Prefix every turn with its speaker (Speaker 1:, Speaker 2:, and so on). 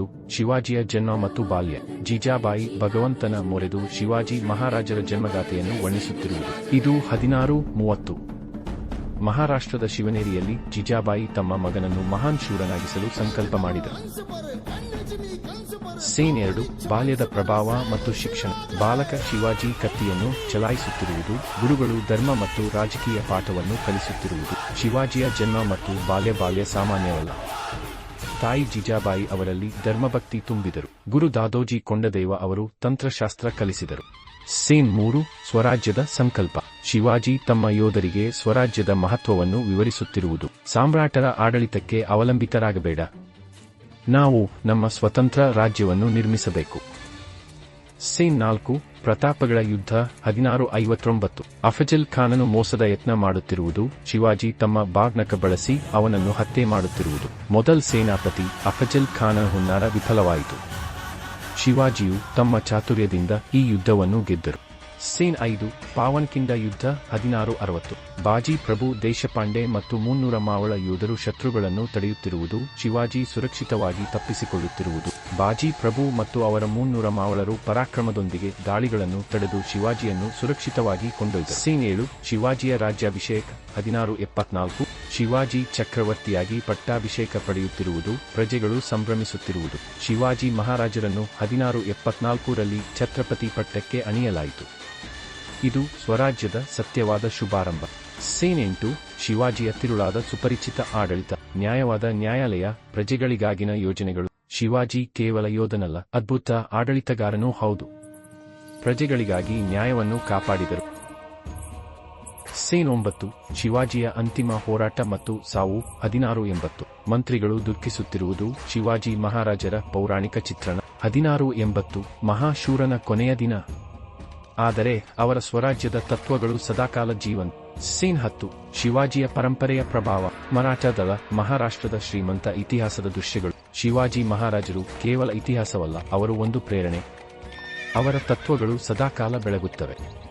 Speaker 1: ಒಂದು ಶಿವಾಜಿಯ ಜನ್ಮ ಮತ್ತು ಬಾಲ್ಯ. ಜೀಜಾಬಾಯಿ ಭಗವಂತನ ಮೊರೆದು ಶಿವಾಜಿ ಮಹಾರಾಜರ ಜನ್ಮಗಾಥೆಯನ್ನು ವರ್ಣಿಸುತ್ತಿರುವುದು. ಇದು ಹದಿನಾರು ಮೂವತ್ತು. ಮಹಾರಾಷ್ಟ್ರದ ಶಿವನೇರಿಯಲ್ಲಿ ಜಿಜಾಬಾಯಿ ತಮ್ಮ ಮಗನನ್ನು ಮಹಾನ್ ಶೂರನಾಗಿಸಲು ಸಂಕಲ್ಪ ಮಾಡಿದರು. ಸೇನ್ ಎರಡು, ಬಾಲ್ಯದ ಪ್ರಭಾವ ಮತ್ತು ಶಿಕ್ಷಣ. ಬಾಲಕ ಶಿವಾಜಿ ಕತ್ತಿಯನ್ನು ಚಲಾಯಿಸುತ್ತಿರುವುದು, ಗುರುಗಳು ಧರ್ಮ ಮತ್ತು ರಾಜಕೀಯ ಪಾಠವನ್ನು ಕಲಿಸುತ್ತಿರುವುದು. ಶಿವಾಜಿಯ ಜನ್ಮ ಮತ್ತು ಬಾಲ್ಯ ಬಾಲ್ಯ ಸಾಮಾನ್ಯವಲ್ಲ. ತಾಯಿ ಜಿಜಾಬಾಯಿ ಅವರಲ್ಲಿ ಧರ್ಮಭಕ್ತಿ ತುಂಬಿದರು. ಗುರು ದಾದೋಜಿ ಕೊಂಡದೇವ ಅವರು ತಂತ್ರಶಾಸ್ತ್ರ ಕಲಿಸಿದರು. ಸೇನ್ ಮೂರು, ಸ್ವರಾಜ್ಯದ ಸಂಕಲ್ಪ. ಶಿವಾಜಿ ತಮ್ಮ ಯೋಧರಿಗೆ ಸ್ವರಾಜ್ಯದ ಮಹತ್ವವನ್ನು ವಿವರಿಸುತ್ತಿರುವುದು. ಸಾಮ್ರಾಟರ ಆಡಳಿತಕ್ಕೆ ಅವಲಂಬಿತರಾಗಬೇಡ. ನಾವು ನಮ್ಮ ಸ್ವತಂತ್ರ ರಾಜ್ಯವನ್ನು ನಿರ್ಮಿಸಬೇಕು. ಸೇನ್ ನಾಲ್ಕು, ಪ್ರತಾಪಗಳ ಯುದ್ಧ, ಹದಿನಾರು ಐವತ್ತೊಂಬತ್ತು. ಅಫಜಲ್ ಖಾನನು ಮೋಸದ ಯತ್ನ ಮಾಡುತ್ತಿರುವುದು, ಶಿವಾಜಿ ತಮ್ಮ ಬಾಗ್ನಕ ಬಳಸಿ ಅವನನ್ನು ಹತ್ಯೆ ಮಾಡುತ್ತಿರುವುದು. ಮೊದಲ್ ಸೇನಾಪತಿ ಅಫಜಲ್ ಖಾನನ ಹುನ್ನಾರ ವಿಫಲವಾಯಿತು. ಶಿವಾಜಿಯು ತಮ್ಮ ಚಾತುರ್ಯದಿಂದ ಈ ಯುದ್ಧವನ್ನು ಗೆದ್ದರು. ಸೇನ್ ಐದು, ಪಾವನ್ಕಿಂಡ ಯುದ್ಧ, ಹದಿನಾರು, ಅರವತ್ತು. ಬಾಜಿ ಪ್ರಭು, ದೇಶಪಾಂಡೆ ಮತ್ತು ಮುನ್ನೂರ ಮಾವಳ ಯೋಧರು ಶತ್ರುಗಳನ್ನು ತಡೆಯುತ್ತಿರುವುದು, ಶಿವಾಜಿ ಸುರಕ್ಷಿತವಾಗಿ ತಪ್ಪಿಸಿಕೊಳ್ಳುತ್ತಿರುವುದು. ಬಾಜಿ ಪ್ರಭು ಮತ್ತು ಅವರ ಮುನ್ನೂರ ಮಾವಳರು ಪರಾಕ್ರಮದೊಂದಿಗೆ ದಾಳಿಗಳನ್ನು ತಡೆದು ಶಿವಾಜಿಯನ್ನು ಸುರಕ್ಷಿತವಾಗಿ ಕೊಂಡೊಯ್ದರು. ಸೇನ್ ಏಳು, ಶಿವಾಜಿಯ ರಾಜ್ಯಾಭಿಷೇಕ, ಹದಿನಾರು, ಎಪ್ಪತ್ನಾಲ್ಕು. ಶಿವಾಜಿ ಚಕ್ರವರ್ತಿಯಾಗಿ ಪಟ್ಟಾಭಿಷೇಕ ಪಡೆಯುತ್ತಿರುವುದು, ಪ್ರಜೆಗಳು ಸಂಭ್ರಮಿಸುತ್ತಿರುವುದು. ಶಿವಾಜಿ ಮಹಾರಾಜರನ್ನು ಹದಿನಾರು, ಎಪ್ಪತ್ನಾಲ್ಕರಲ್ಲಿ ಛತ್ರಪತಿ ಪಟ್ಟಕ್ಕೆ ಅಣಿಯಲಾಯಿತು. ಇದು ಸ್ವರಾಜ್ಯದ ಸತ್ಯವಾದ ಶುಭಾರಂಭ. ಸೇನೆಂಟು, ಶಿವಾಜಿಯ ತಿರುಳಾದ ಸುಪರಿಚಿತ ಆಡಳಿತ, ನ್ಯಾಯವಾದ ನ್ಯಾಯಾಲಯ, ಪ್ರಜೆಗಳಿಗಾಗಿನ ಯೋಜನೆಗಳು. ಶಿವಾಜಿ ಕೇವಲ ಯೋಧನಲ್ಲ, ಅದ್ಭುತ ಆಡಳಿತಗಾರನೂ ಹೌದು. ಪ್ರಜೆಗಳಿಗಾಗಿ ನ್ಯಾಯವನ್ನು ಕಾಪಾಡಿದರು. ಸೇನ್ ಒಂಬತ್ತು ಶಿವಾಜಿಯ ಅಂತಿಮ ಹೋರಾಟ ಮತ್ತು ಸಾವು. ಹದಿನಾರು ಎಂಬತ್ತು, ಮಂತ್ರಿಗಳು ದುಃಖಿಸುತ್ತಿರುವುದು ಶಿವಾಜಿ ಮಹಾರಾಜರ ಪೌರಾಣಿಕ ಚಿತ್ರಣ. ಹದಿನಾರು ಎಂಬತ್ತು, ಮಹಾಶೂರನ ಕೊನೆಯ ದಿನ. ಆದರೆ ಅವರ ಸ್ವರಾಜ್ಯದ ತತ್ವಗಳು ಸದಾಕಾಲ ಜೀವನ್. ಸೀನ್ ಹತ್ತು, ಶಿವಾಜಿಯ ಪರಂಪರೆಯ ಪ್ರಭಾವ. ಮರಾಠ ದಳ ಮಹಾರಾಷ್ಟ್ರದ ಶ್ರೀಮಂತ ಇತಿಹಾಸದ ದೃಶ್ಯಗಳು. ಶಿವಾಜಿ ಮಹಾರಾಜರು ಕೇವಲ ಇತಿಹಾಸವಲ್ಲ, ಅವರು ಒಂದು ಪ್ರೇರಣೆ. ಅವರ ತತ್ವಗಳು ಸದಾಕಾಲ ಬೆಳಗುತ್ತವೆ.